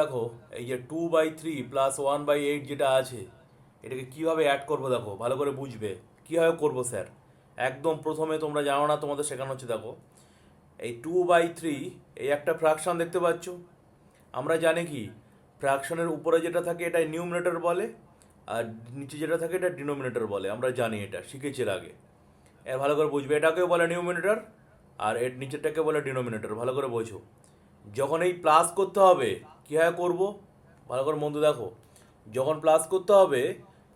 দেখো, এই যে two by three plus one by eight যেটা আছে, এটাকে কীভাবে অ্যাড করব দেখো? ভালো করে বুঝবে। কীভাবে করব স্যার? একদম প্রথমে তোমরা জানো না, তোমাদের শেখানো হচ্ছে দেখো। এই টু বাই থ্রি এই একটা ফ্র্যাকশন দেখতে পাচ্ছ? আমরা জানি কি ফ্র্যাকশনের উপরে যেটা থাকে এটা নিউমিনেটর বলে, আর নিচে যেটা থাকে এটা ডিনোমিনেটর বলে। আমরা জানি এটা, শিখেছি এর আগে। এর ভালো করে বুঝবে, এটাকেও বলে নিউমিনেটর আর এর নিচেরটাকে বলে ডিনোমিনেটর ভালো করে বোঝো। যখন এই প্লাস করতে হবে কীভাবে করব? ভালো করে মন্দ দেখো। যখন প্লাস করতে হবে,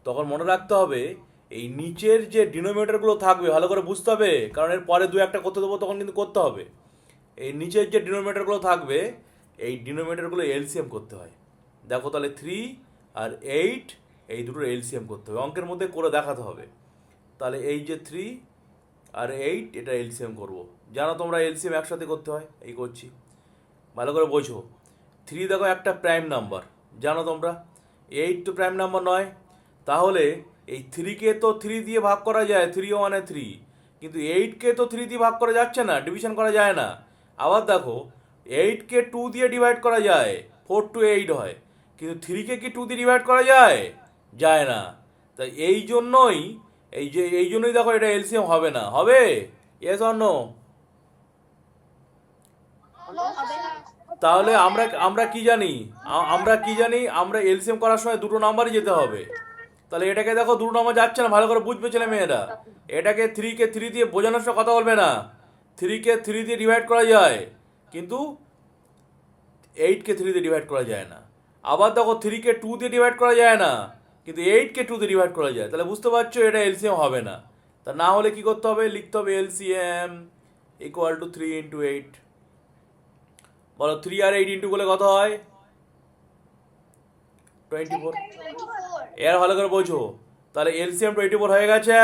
তখন মনে রাখতে হবে, এই নিচের যে ডিনোমিনেটরগুলো থাকবে, ভালো করে বুঝতে হবে, কারণ এর পরে দু একটা করতে দেবো, তখন কিন্তু করতে হবে। এই নিচের যে ডিনোমিনেটরগুলো থাকবে, এই ডিনোমিনেটরগুলো এলসিএম করতে হয়। দেখো তাহলে থ্রি আর এইট এই দুটোর এলসিএম করতে হবে। অঙ্কের মধ্যে করে দেখাতে হবে। তাহলে এই যে থ্রি আর এইট এটা এলসিএম করব। জানো তোমরা এলসিএম একসাথে করতে হয়? এই করছি। ভালো করে বোঝো। থ্রি দেখো একটা প্রাইম নাম্বার। জানো তোমরা? এইট তো প্রাইম নাম্বার নয়। তাহলে এই থ্রিকে তো থ্রি দিয়ে ভাগ করা যায়, থ্রি ওয়ানে থ্রি। কিন্তু এইটকে তো থ্রি দিয়ে ভাগ করা যাচ্ছে না, ডিভিশন করা যায় না। আবার দেখো, এইটকে টু দিয়ে ডিভাইড করা যায়, ফোর টু এইট হয়। কিন্তু থ্রিকে কি টু দিয়ে ডিভাইড করা যায়? যায় না। তাই এই জন্যই, এই যে, এই জন্যই দেখো এটা এলসিএম হবে না। হবে? অর নো তাহলে আমরা আমরা কি জানি? আমরা কি জানি? আমরা এলসিএম করার সময় দুটো নাম্বারই যেতে হবে। তাহলে এটাকে দেখো, দুটো নাম্বার যাচ্ছে না, ভালো করে বুঝবে ছেলে মেয়েরা। এটাকে থ্রিকে থ্রি দিয়ে বোঝানোর সময় কথা বলবে না। থ্রিকে থ্রি দিয়ে ডিভাইড করা যায়, কিন্তু এইটকে থ্রি দিয়ে ডিভাইড করা যায় না। আবার দেখো থ্রিকে টু দিয়ে ডিভাইড করা যায় না, কিন্তু এইটকে টু দিয়ে ডিভাইড করা যায়। তাহলে বুঝতে পারছ, এটা এলসিএম হবে না। তা না হলে কি করতে হবে? লিখতে হবে LCM equal to three into eight বলো থ্রি আর এইট ইন্টু করলে কত হয়? টোয়েন্টি ফোর এর ভালো করে বোঝো। তাহলে এলসিএম টোয়েন্টি ফোর হয়ে গেছে।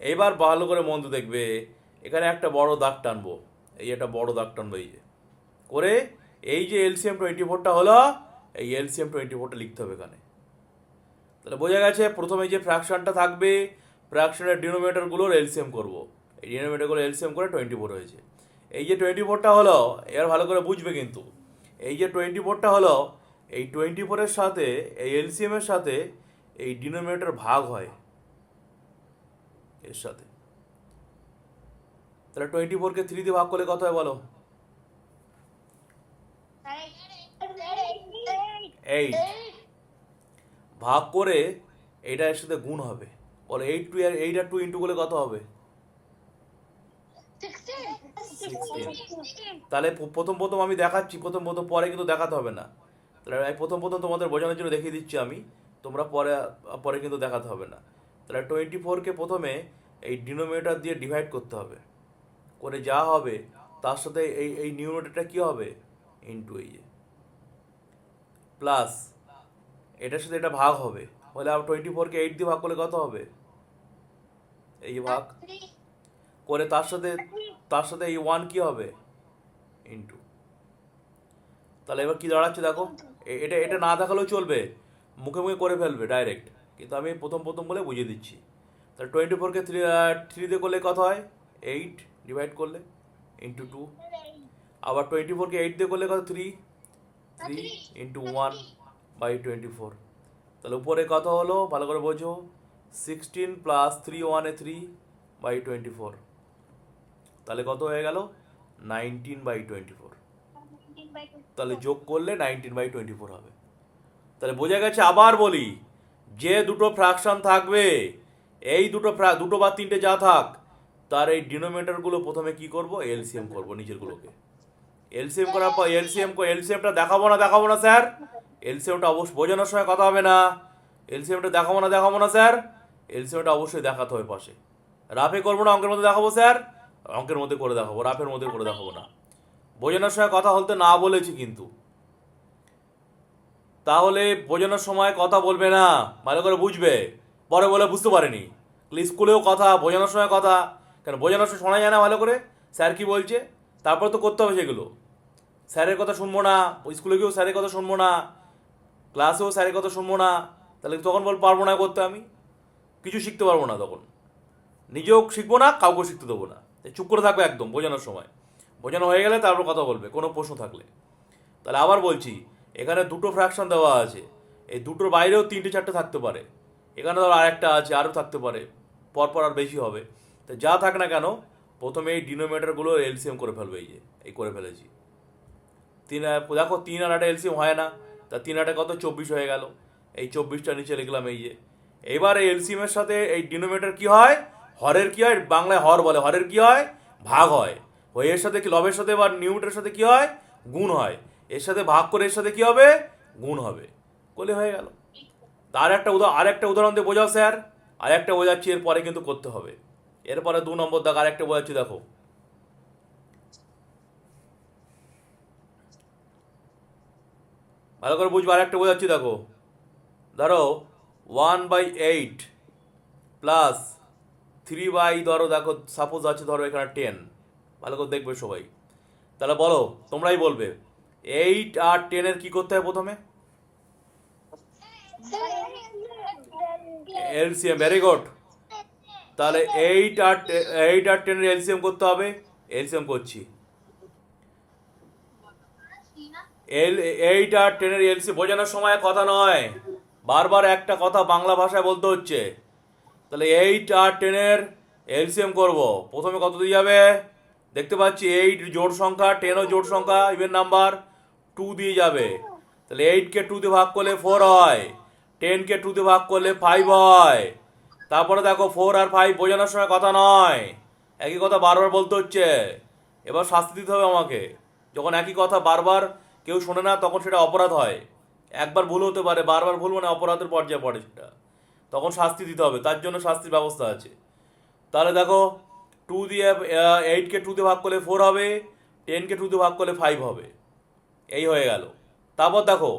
এবার ভালো করে মন্দ দেখবে। এখানে একটা বড় দাগ টানবো। এই একটা বড় দাগ টানবো, এই যে। করে এই যে এলসিএম টোয়েন্টি ফোরটা হলো, এই এলসিএম টোয়েন্টি ফোরটা লিখতে হবে এখানে। তাহলে বোঝা গেছে, প্রথমে যে ফ্র্যাকশনটা থাকবে ফ্র্যাকশনের ডিনোমিনেটরগুলোর এলসিএম করব। এই ডিনোমিনেটরগুলো এলসিএম করে টোয়েন্টি ফোর হয়েছে। এই যে টোয়েন্টি ফোরটা হলো এর ভালো করে বুঝবে কিন্তু। এই যে টোয়েন্টি ফোরটা হলো, এই টোয়েন্টি ফোরের সাথে, এই এলসিএম এর সাথে, এই ডিনোমিনেটর ভাগ হয়। এর সাথে। তাহলে টোয়েন্টি ফোরকে থ্রি দিয়ে ভাগ করলে কত হয় বলো? এইট ভাগ করে এটা এর সাথে গুণ হবে। বলো এইট টু এইট আর টু ইন্টু করলে কত হবে? তাহলে প্রথম প্রথম আমি দেখাচ্ছি প্রথম প্রথম পরে কিন্তু দেখাতে হবে না। তাহলে আমি প্রথম প্রথম তোমাদের বোঝানোর জন্য দেখিয়ে দিচ্ছি আমি তোমরা পরে পরে কিন্তু দেখাতে হবে না। তাহলে টোয়েন্টি ফোরকে প্রথমে এই ডিনোমিনেটর দিয়ে ডিভাইড করতে হবে। করে যা হবে তার সাথে এই এই নিউমিনেটরটা কী হবে? ইন্টু এই যে। প্লাস এটার সাথে এটা ভাগ হবে। হলে আবার টোয়েন্টি ফোরকে এইট দিয়ে ভাগ করলে কত হবে? এই যে ভাগ। করে তার সাথে তার সাথে এই ওয়ান কি হবে? ইন্টু তাহলে এবার কি দাঁড়াচ্ছে দেখো? এটা এটা না দেখালেও চলবে। মুখে মুখে করে ফেলবে ডাইরেক্ট কিন্তু আমি প্রথম প্রথম বলে বুঝিয়ে দিচ্ছি। তাহলে টোয়েন্টি ফোরকে থ্রি থ্রি দিয়ে করলে কত হয়? এইট ডিভাইড করলে ইন্টু টু আবার টোয়েন্টি ফোরকে এইট দিয়ে করলে কত? Three three into one by twenty four তাহলে উপরে কত হলো? ভালো করে বোঝো। সিক্সটিন প্লাস থ্রি ওয়ানে থ্রি বাই টোয়েন্টি ফোর তাহলে কত হয়ে গেল? নাইনটিন বাই টোয়েন্টি ফোর তাহলে যোগ করলে নাইনটিন বাই টোয়েন্টি ফোর হবে। তাহলে বোঝা গেছে আবার বলি যে দুটো ফ্র্যাকশন থাকবে এই দুটো দুটো বা তিনটে যা থাক তার এই ডিনোমিনেটরগুলো প্রথমে কি করব? এলসিএম করব নিচেরগুলোকে এলসিএম করার পর এলসিএম এলসিএমটা দেখাবো না দেখাবো না স্যার? এলসিএমটা অবশ্যই বোঝানোর সময় কথা হবে না। এলসিএমটা দেখাবো না দেখাবো না স্যার? এলসিএমটা অবশ্যই দেখাতে হবে পাশে। রাফে করব না অঙ্কের মধ্যে দেখাবো স্যার? অঙ্কের মধ্যে করে দেখাবো, রাফের মধ্যে করে দেখাবো না। বোঝানোর সময় কথা বলতে না বলেছি কিন্তু। তাহলে বোঝানোর সময় কথা বলবে না, ভালো করে বুঝবে। পরে বলে বুঝতে পারেনি। স্কুলেও কথা বোঝানোর সময় কথা। কেন বোঝানোর সময় শোনা যায় না ভালো করে? স্যার কি বলছে? তারপর তো করতে হবে সেগুলো। স্যারের কথা শুনব না, স্কুলে গিয়েও স্যারের কথা শুনব না, ক্লাসেও স্যারের কথা শুনব না। তাহলে তখন বল পারব না করতে আমি। কিছু শিখতে পারব না তখন। নিজেও শিখব না কাউকে শিখতে দেবো না। চুপ করে থাকবে একদম, বোঝানোর সময়। বোঝানো হয়ে গেলে তারপর কথা বলবে, কোনো প্রশ্ন থাকলে। তাহলে আবার বলছি, এখানে দুটো ফ্র্যাকশন দেওয়া আছে। এই দুটোর বাইরেও তিনটে চারটে থাকতে পারে। এখানে ধর আরেকটা আছে, আরও থাকতে পারে। পরপর আর বেশি হবে। তো যা থাক না কেন, প্রথমে এই ডিনোমিনেটরগুলো এলসিএম করে ফেলবে এই যে, এই করে ফেলেছি। তিন, দেখো তিন আর একটা এলসিএম হয় না। তা তিন আটে কত? চব্বিশ হয়ে গেল। এই চব্বিশটা নিচে লিখলাম এই যে। এবার এই এলসিএম এর সাথে এই ডিনোমিনেটর কি হয়? হরের কি হয়? বাংলায় হর বলে। হরের কি হয়? ভাগ হয়। এর সাথে কি লবের সাথে বা নিউটের সাথে কি হয়? গুণ হয়। এর সাথে ভাগ করে এর সাথে কি হবে? গুণ হবে। বলে হয়ে গেল। তার একটা উদাহরণ আর একটা উদাহরণ দিয়ে বোঝাও, স্যার। আর একটা বোঝাচ্ছি এরপরে কিন্তু করতে হবে। এরপরে দু নম্বর দাগ, আর একটা বোঝাচ্ছি, দেখো। ভালো করে বুঝব, আর একটা বোঝাচ্ছি, দেখো। ধরো one by eight plus three by ধরো, দেখো সাপোজ আছে ধরো এখানে টেন ভালো করে দেখবে সবাই। তাহলে বলো, তোমরাই বলবে। এইট আর টেনের কি করতে হয় প্রথমে? এলসিএম ভেরি গুড তাহলে এইট আর এইট আর টেনের এলসিএম করতে হবে। এলসিএম করছি। এল এইট আর টেনের এলসি বোঝানোর সময় কথা নয়। বারবার একটা কথা বাংলা ভাষায় বলতে হচ্ছে। তাহলে এইট আর টেনের এলসিএম করব। প্রথমে কত দিয়ে যাবে? দেখতে পাচ্ছি এইট জোড় সংখ্যা টেনও জোড় সংখ্যা ইভেন নাম্বার টু দিয়ে যাবে। তাহলে এইটকে টু দিয়ে ভাগ করলে ফোর হয় টেনকে টু দিয়ে ভাগ করলে ফাইভ হয়। তারপরে দেখো ফোর আর ফাইভ বোঝানোর সময় কথা নয়। একই কথা বারবার বলতে হচ্ছে। এবার শাস্তি দিতে হবে আমাকে। যখন একই কথা বারবার কেউ শোনে না, তখন সেটা অপরাধ হয়। একবার ভুল হতে পারে, বারবার ভুল মানে অপরাধের পর্যায়ে পড়ে সেটা। তখন শাস্তি দিতে হবে, তার জন্য শাস্তির ব্যবস্থা আছে। তাহলে দেখো টু দিয়ে এইটকে টু দিয়ে ভাগ করলে ফোর হবে টেনকে টু দিয়ে ভাগ করলে ফাইভ হবে। এই হয়ে গেল। তারপর দেখো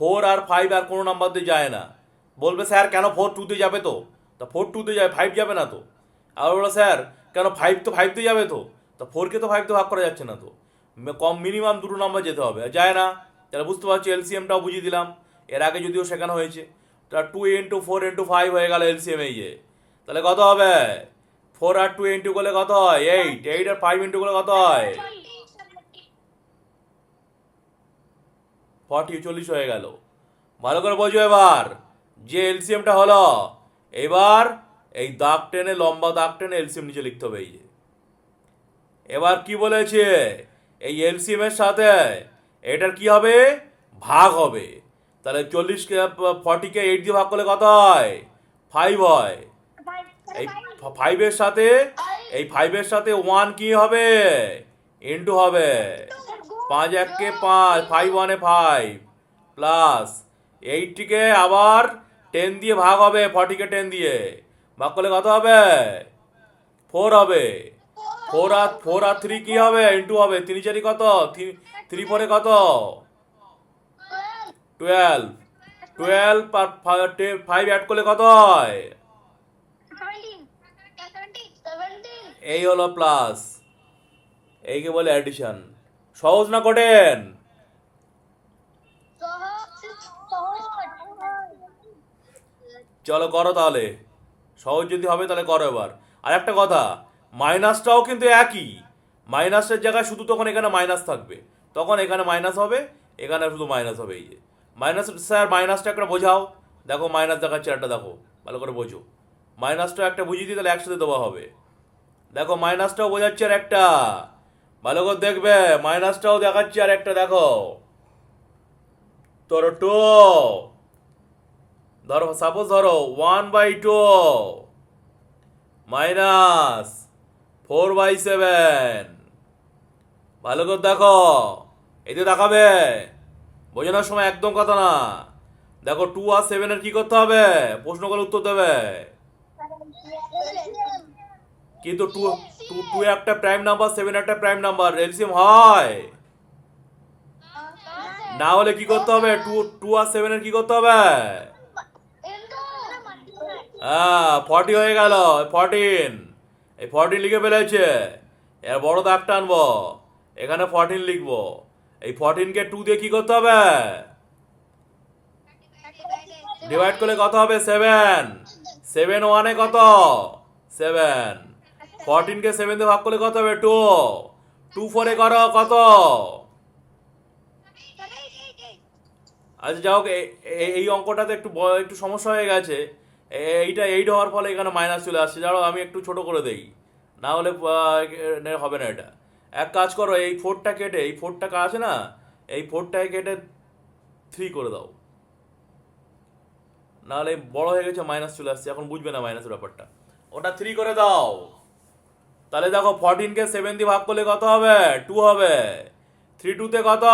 ফোর আর ফাইভ আর কোনো নাম্বার দিয়ে যায় না। বলবে, স্যার, কেন ফোর টুতে যাবে তো? তা ফোর টুতে যাবে ফাইভ যাবে না তো। আর বলো স্যার, কেন ফাইভ তো ফাইভ দিয়ে যাবে তো? তা ফোরকে তো ফাইভ তো ভাগ করা যাচ্ছে না তো। কম মিনিমাম দুটো নাম্বার যেতে হবে। যায় না। তাহলে বুঝতে পারছি এলসিএমটাও বুঝিয়ে দিলাম। এর আগে যদিও শেখানো হয়েছে। তা two into four into five হয়ে গেল এলসিএম এই যে তাহলে কত হবে? ফোর আর টু ইন্টু করলে কত হয়? এইট এইট আর ফাইভ ইন্টু করলে কত হয়? ফর্টি চল্লিশ হয়ে গেল। ভালো করে বোঝো এবার। যে এলসিএমটা হলো, এবার এই দাগ টেনে, লম্বা দাগ টেনে এলসিএম নিচে লিখতে হবে এই যে। এবার কি বলেছে? এই এলসিএম এর সাথে এটার কি হবে? ভাগ হবে। তাহলে চল্লিশকে ফর্টিকে এইট দিয়ে ভাগ করলে কত হয়? ফাইভ হয়। এই ফাইভের সাথে, এই ফাইভের সাথে ওয়ান কি হবে? ইন্টু হবে। পাঁচ এককে পাঁচ ফাইভ ওয়ানে ফাইভ প্লাস এইটটিকে আবার টেন দিয়ে ভাগ হবে ফর্টিকে টেন দিয়ে। ভাগ করলে কত হবে? ফোর হবে। ফোর আর ফোর আর থ্রি কি হবে? ইন্টু হবে। তিন চারি কত? থ্রি ফোরে কত? টুয়েলভ টুয়েলভ আর ফাইভ অ্যাড করলে কত হয়? এই হলো প্লাস এইকে বলে অ্যাডিশন সহজ না কঠিন? চলো করো তাহলে। সহজ যদি হবে তাহলে করো এবার। আর একটা কথা মাইনাসটাও কিন্তু একই। মাইনাসের জায়গায় শুধু তখন এখানে মাইনাস থাকবে। তখন এখানে মাইনাস হবে এখানে শুধু মাইনাস হবে এই যে। মাইনাস, স্যার, মাইনাসটা একটা বোঝাও। দেখো, মাইনাস দেখাচ্ছে একটা দেখো, ভালো করে বোঝো। মাইনাসটা একটা বুঝিয়ে দিই, তাহলে একসাথে দেওয়া হবে। দেখো, মাইনাসটাও বোঝাচ্ছে আর একটা ভালো করে দেখবে, মাইনাসটাও দেখাচ্ছে আর একটা দেখো। তোর টু ধরো সাপোজ ধরো one by two minus four by seven ভালো করে দেখো। এতে দেখাবে। বোঝানোর সময় একদম কথা না। দেখো টু আর সেভেনের কি করতে হবে? প্রশ্ন করে উত্তর দেবে। কিন্তু টু টু টু একটা প্রাইম নাম্বার সেভেন একটা প্রাইম নাম্বার এলসিএম হয়। না হলে কি করতে হবে? টু টু আর সেভেনের কি করতে হবে? হ্যাঁ ফর্টি হয়ে গেল ফর্টিন এই ফর্টিন লিখে ফেলেছে। এর বড় দাগ আনব। এখানে ফর্টিন লিখব। এই ফর্টিনকে টু দিয়ে কি করতে হবে? ডিভাইড করলে কত হবে? সেভেন সেভেন ওয়ানে কত? সেভেন ফোরটিনকে সেভেন ভাগ করলে কত হবে? টু টু ফোরে করো, কত? আচ্ছা এ- এই অঙ্কটাতে একটু একটু সমস্যা হয়ে গেছে। এইটা এইট হওয়ার ফলে এখানে মাইনাস চলে আসছে। যাও আমি একটু ছোট করে দেই। না হলে হবে না এটা। এক কাজ করো, এই ফোরটা কেটে, এই ফোরটা আছে না, এই ফোরটায় কেটে থ্রি করে দাও। নাহলে বড় হয়ে গেছে মাইনাস চলে আসছে, এখন বুঝবে না মাইনাসের ব্যাপারটা। ওটা থ্রি করে দাও। তাহলে দেখো ফোরটিনকে সেভেন দিয়ে ভাগ করলে কত হবে? টু হবে। থ্রি টুতে কত?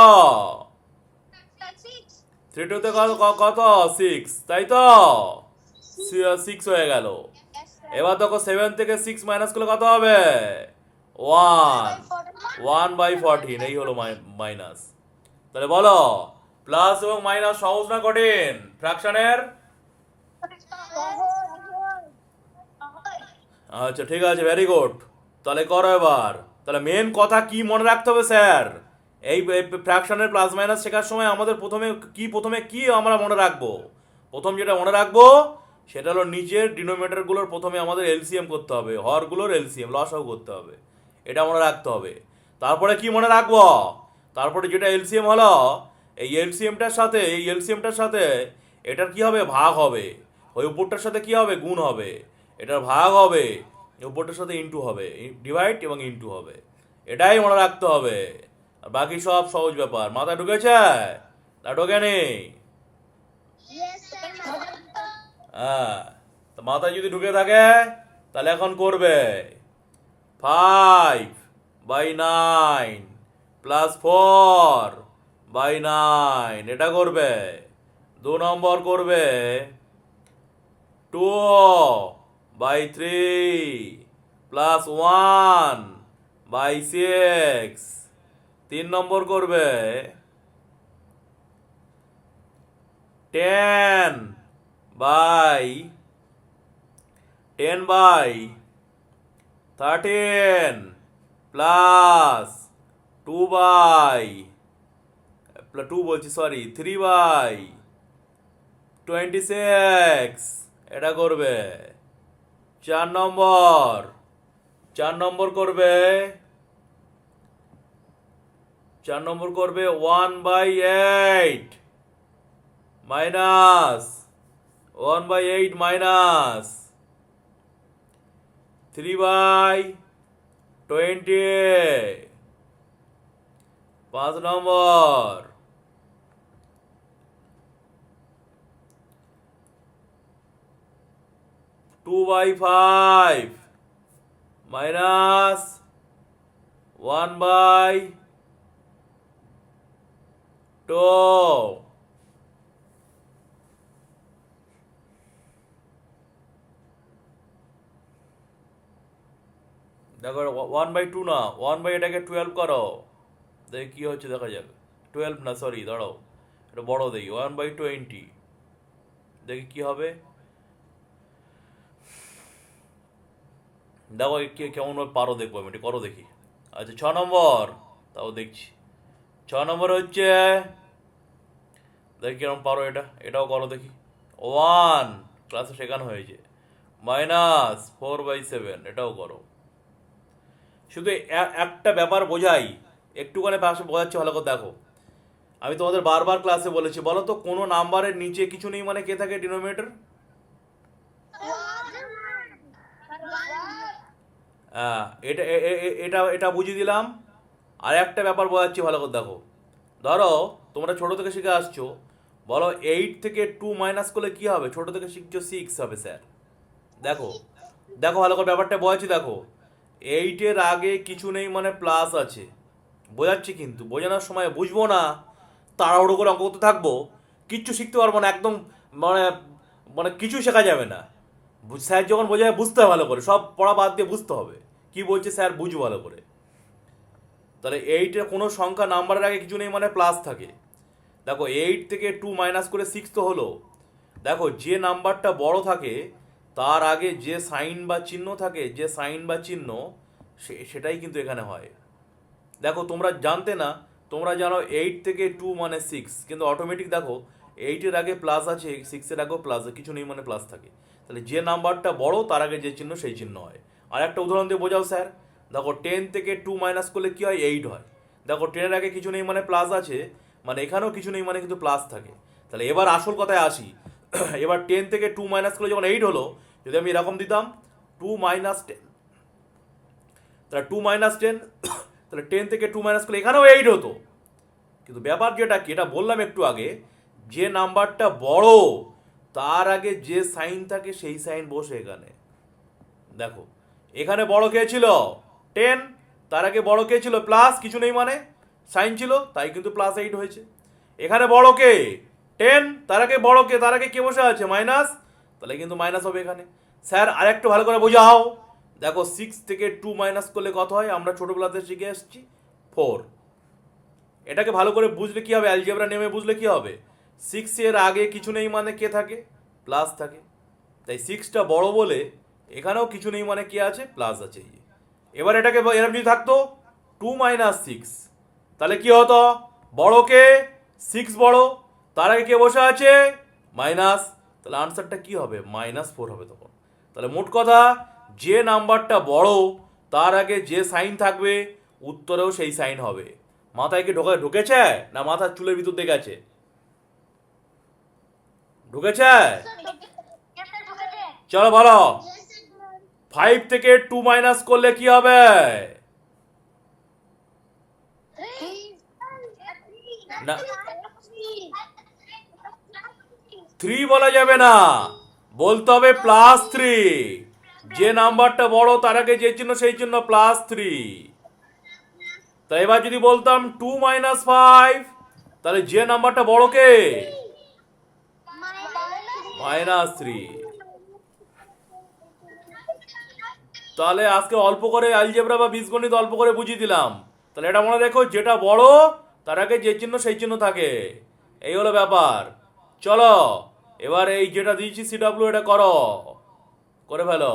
থ্রি টুতে কত কত? সিক্স তাই তো? সিক্স হয়ে গেল। এবার দেখো সেভেন থেকে সিক্স মাইনাস করলে কত হবে? ওয়ান ওয়ান বাই ফোরটিন এই হলো মাইনাস তাহলে বলো প্লাস এবং মাইনাস সহজ না কঠিন? ফ্র্যাকশনের আচ্ছা ঠিক আছে ভেরি গুড তাহলে করো এবার। তাহলে মেন কথা কি মনে রাখতে হবে, স্যার? এই ফ্র্যাকশনের প্লাস মাইনাস শেখার সময় আমাদের প্রথমে কি প্রথমে কি আমরা মনে রাখব? প্রথম যেটা মনে রাখব, সেটা হলো নিচের ডিনোমিনেটরগুলোর প্রথমে আমাদের এলসিএম করতে হবে। হরগুলোর এলসিএম লসাও করতে হবে। এটা মনে রাখতে হবে। তারপরে কি মনে রাখব? তারপরে যেটা এলসিএম হলো এই এলসিএমটার সাথে এই এলসিএমটার সাথে এটার কি হবে? ভাগ হবে। ওই উপরটার সাথে কি হবে? গুণ হবে। এটার ভাগ হবে। উপরটার সাথে ইনটু হবে। ডিভাইড এবং ইনটু হবে। এটাই মনে রাখতে হবে। আর বাকি সব সহজ ব্যাপার। মাথায় ঢুকেছে? না নেই হ্যাঁ। তো মাথায় যদি ঢুকে থাকে তাহলে এখন করবে। Five by nine plus four by nine এটা করবে। দু নম্বর করবে। Two by three plus one by six তিন নম্বর করবে। Ten by ten by thirteen plus two by two বলছি sorry three by twenty six এটা করবে। চার নম্বর চার নম্বর করবে। চার নম্বর করবে one by eight minus one by eight minus three by twenty পাঁচ নম্বর two by five minus one by two দেখো ওয়ান বাই টু না ওয়ান বাই এটাকে টুয়েলভ করো। দেখি কী হচ্ছে, দেখা যাক। টুয়েলভ না সরি দাঁড়াও। এটা বড় দেখি ওয়ান বাই টোয়েন্টি দেখি কী হবে। দেখো কে- কেমন পারো দেখব আমি, এটা করো দেখি। আচ্ছা ছ নম্বর, তাও দেখছি। ছ নম্বর হচ্ছে, দেখি কীরকম পারো এটা, এটাও করো দেখি। ওয়ান ক্লাসে শেখানো হয়েছে। মাইনাস ফোর বাই সেভেন এটাও করো। শুধু একটা ব্যাপার বোঝাই। একটুখানি পাশে বোঝাচ্ছি, ভালো করে দেখো। আমি তোমাদের বারবার ক্লাসে বলেছি, বলো তো, কোনো নাম্বারের নিচে কিছু নেই মানে কে থাকে ডিনোমিনেটর হ্যাঁ এটা এটা এটা বুঝিয়ে দিলাম। আর একটা ব্যাপার বোঝাচ্ছি, ভালো করে দেখো। ধরো, তোমরা ছোট থেকে শিখে আসছো। বলো এইট থেকে টু মাইনাস করলে কি হবে? ছোট থেকে শিখছো সিক্স হবে স্যার দেখো। দেখো, ভালো করে ব্যাপারটা বোঝাচ্ছি, দেখো। এইটের আগে কিছু নেই মানে প্লাস আছে। বোঝাচ্ছি কিন্তু, বোঝানোর সময় বুঝব না, তাড়াহুড়ো করে অঙ্ক করতে থাকব, কিচ্ছু শিখতে পারব না, একদম মানে মানে কিছু শেখা যাবে না। স্যার যখন বোঝায় বুঝতে হবে ভালো করে, সব পড়া বাদ দিয়ে বুঝতে হবে। কি বলছে স্যার, বুঝব ভালো করে। তাহলে এইটের কোনো সংখ্যা নাম্বারের আগে কিছু নেই মানে প্লাস থাকে। দেখো এইট থেকে টু মাইনাস করে সিক্স তো হলো। দেখো যে নাম্বারটা বড় থাকে তার আগে যে সাইন বা চিহ্ন থাকে, যে সাইন বা চিহ্ন, সে- সেটাই কিন্তু এখানে হয়। দেখো, তোমরা জানতে না, তোমরা জানো এইট থেকে টু মানে সিক্স কিন্তু অটোমেটিক দেখো এইটের আগে প্লাস আছে সিক্সের আগেও প্লাস কিছু নেই মানে প্লাস থাকে। তাহলে যে নাম্বারটা বড়, তার আগে যে চিহ্ন, সেই চিহ্ন হয়। আর একটা উদাহরণ দিয়ে বোঝাও, স্যার। দেখো টেন থেকে টু মাইনাস করলে কী হয়? এইট হয়। দেখো টেনের আগে কিছু নেই মানে প্লাস আছে মানে এখানেও কিছু নেই মানে কিন্তু প্লাস থাকে। তাহলে এবার আসল কথায় আসি। এবার টেন থেকে টু মাইনাস করলে যখন এইট হলো, যদি আমি এরকম দিতাম টু মাইনাস টেন তাহলে টু মাইনাস টেন তাহলে টেন থেকে টু মাইনাস করলে এখানেও এইট হতো। কিন্তু ব্যাপার যেটা কি, এটা বললাম একটু আগে, যে নাম্বারটা বড়, তার আগে যে সাইন থাকে সেই সাইন বসে এখানে। দেখো, এখানে বড় কে ছিল? টেন তার আগে বড় কে ছিল? প্লাস কিছু নেই মানে সাইন ছিল, তাই কিন্তু প্লাস এইট হয়েছে। এখানে বড় কে? টেন, তার আগে বড় কে, তার আগে কে বসে আছে? মাইনাস? তাহলে কিন্তু মাইনাস হবে এখানে। স্যার, আরেকটু ভালো করে বোঝাও। দেখো সিক্স থেকে টু মাইনাস করলে কত হয়? আমরা ছোটোবেলাতে শিখে এসেছি ফোর এটাকে ভালো করে বুঝলে কি হবে? অ্যালজেব্রা নেমে বুঝলে কি হবে? সিক্স এর আগে কিছু নেই মানে কে থাকে? প্লাস থাকে। তাই সিক্সটা বড় বলে এখানেও কিছু নেই মানে কে আছে? প্লাস আছে। এবার এটাকে এরকম যদি থাকতো টু মাইনাস সিক্স তাহলে কি হতো? বড়কে সিক্স বড়। তার আগে কে বসে আছে? মাইনাস, তাহলে আনসারটা কি হবে? মাইনাস ফোর হবে তখন। তাহলে মোট কথা, যে নাম্বারটা বড়, তার আগে যে সাইন থাকবে, উত্তরেও সেই সাইন হবে। মাথায় কি ঢোকা ঢুকেছে? না মাথার চুলের ভিতর দিয়ে গেছে? ঢুকেছে? চলো বলো ফাইভ থেকে টু মাইনাস করলে কি হবে? না। থ্রি বলা যাবে না। বলতে হবে প্লাস থ্রি যে নাম্বারটা বড়, তার আগে যে চিহ্ন, সেই চিহ্ন প্লাস থ্রি তা এবার যদি বলতাম টু মাইনাস ফাইভ তাহলে যে নাম্বারটা বড় কে? মাইনাস থ্রি তাহলে আজকে অল্প করে অ্যালজেব্রা বা বীজগণিত অল্প করে বুঝিয়ে দিলাম। তাহলে এটা মনে রেখো, যেটা বড়, তার আগে যে চিহ্ন, সেই চিহ্ন থাকে। এই হলো ব্যাপার। চলো এবার এই যেটা দিয়েছি সিডাব্লিউ এটা করো। করে ফেলো।